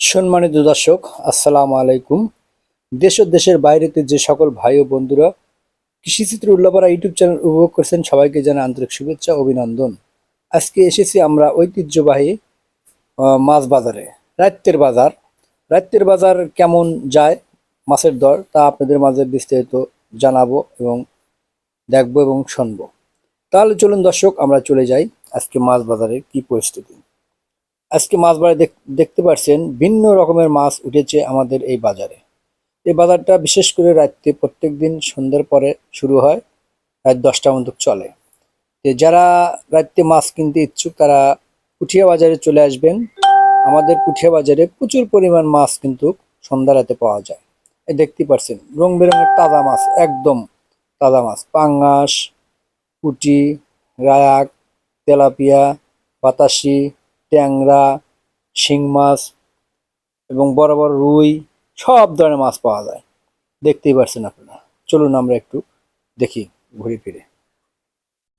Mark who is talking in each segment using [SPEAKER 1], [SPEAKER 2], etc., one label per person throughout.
[SPEAKER 1] সম্মানিত দর্শক, আসসালামু আলাইকুম। দেশ ও দেশের বাইরেতে যে সকল ভাই ও বন্ধুরা কৃষিচিত্র উল্লাপাড়া ইউটিউব চ্যানেল উপভোগ করছেন, সবাইকে জানাই আন্তরিক শুভেচ্ছা, অভিনন্দন। আজকে এসেছি আমরা ঐতিহ্যবাহী মাছ বাজারে। রাত্রের বাজার। রাত্রের বাজার কেমন যায়, মাছের দর, তা আপনাদের মাঝে বিস্তারিত জানাব এবং দেখব এবং শুনব। তাহলে চলুন দর্শক, আমরা চলে যাই আজকে মাছ বাজারের কি পরিস্থিতি। আজকে মাছ বাজারে দেখ- দেখতে পাচ্ছেন ভিন্ন রকমের মাছ উঠেছে আমাদের এই বাজারে। এই বাজারটা বিশেষ করে রাত্রে প্রত্যেক দিন সন্ধ্যার পরে শুরু হয়, রাত দশটা মতো চলে। যারা রাত্রে মাছ কিনতে ইচ্ছুক, তারা পুঠিয়া বাজারে চলে আসবেন। আমাদের পুঠিয়া বাজারে প্রচুর পরিমাণ মাছ কিন্তু সন্ধ্যা রাতে পাওয়া যায়। দেখতে পাচ্ছেন রং বেরঙের তাজা মাছ, একদম তাজা মাছ। পাঙ্গাস, পুটি, রায়াক, তেলাপিয়া, বাতাসি ট্যাংরা, শিং মাছ এবং বড় বড় রুই, সব ধরনের মাছ পাওয়া যায়। দেখতেই পারছেন আপনারা। চলুন আমরা একটু দেখি, ঘুরে ফিরে।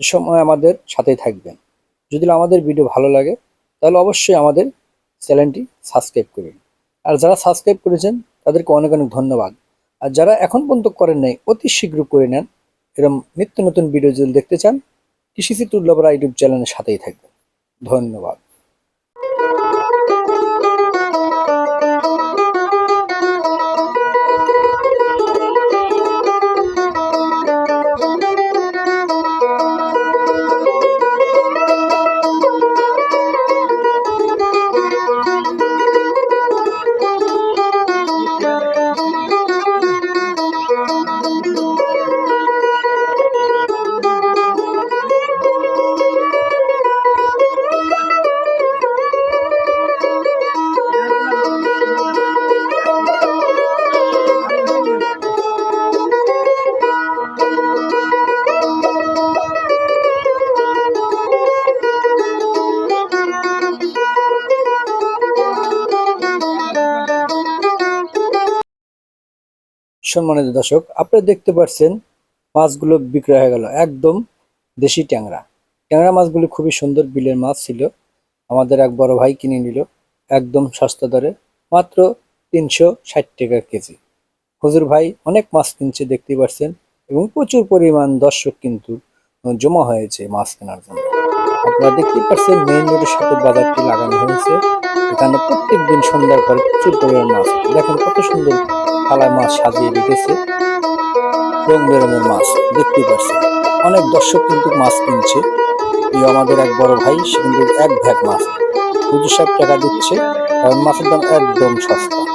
[SPEAKER 1] সময় আমাদের সাথেই থাকবেন। যদি আমাদের ভিডিও ভালো লাগে, তাহলে অবশ্যই আমাদের চ্যানেলটি সাবস্ক্রাইব করুন। আর যারা সাবস্ক্রাইব করেছেন, তাদেরকে অনেক অনেক ধন্যবাদ। আর যারা এখন পর্যন্ত করেন নাই, অতি শীঘ্র করে নেন। এরকম নিত্য নতুন ভিডিও যদি দেখতে চান কৃষিচিত্র উল্লাপরা ইউটিউব চ্যানেলের সাথেই থাকবেন। ধন্যবাদ। সম্মানিত দর্শক, আপনারা দেখতে পাচ্ছেন মাছগুলো বিক্রয় হয়ে গেল একদম দেশি ট্যাংরা। ট্যাংরা মাছগুলো খুবই সুন্দর বিলের মাছ ছিল। আমাদের এক বড় ভাই কিনে নিল, একদম সস্তা দরে, মাত্র তিনশো ষাট টাকা কেজি। হুজুর ভাই অনেক মাছ কিনছে, দেখতেই পাচ্ছেন এবং প্রচুর পরিমাণ দর্শক কিন্তু জমা হয়েছে মাছ কেনার জন্য। আপনারা দেখতেই পাচ্ছেন মেইন রোডের সাথে বাজারটি লাগানো হয়েছে। এখানে প্রত্যেক দিন সন্ধ্যার পরে প্রচুর পরিমাণ মাছ দেখেন কত সুন্দর থালায় মাছ সাজিয়ে রেখেছে রং বেরঙের মাছ, দেখতে পাচ্ছেন। অনেক দর্শক কিন্তু মাছ কিনছে। এই আমাদের এক বড় ভাই সে কিন্তু এক ভ্যাগ মাছ। পঁচিশ টাকা দিচ্ছে, কারণ মাছের দাম একদম সস্তা।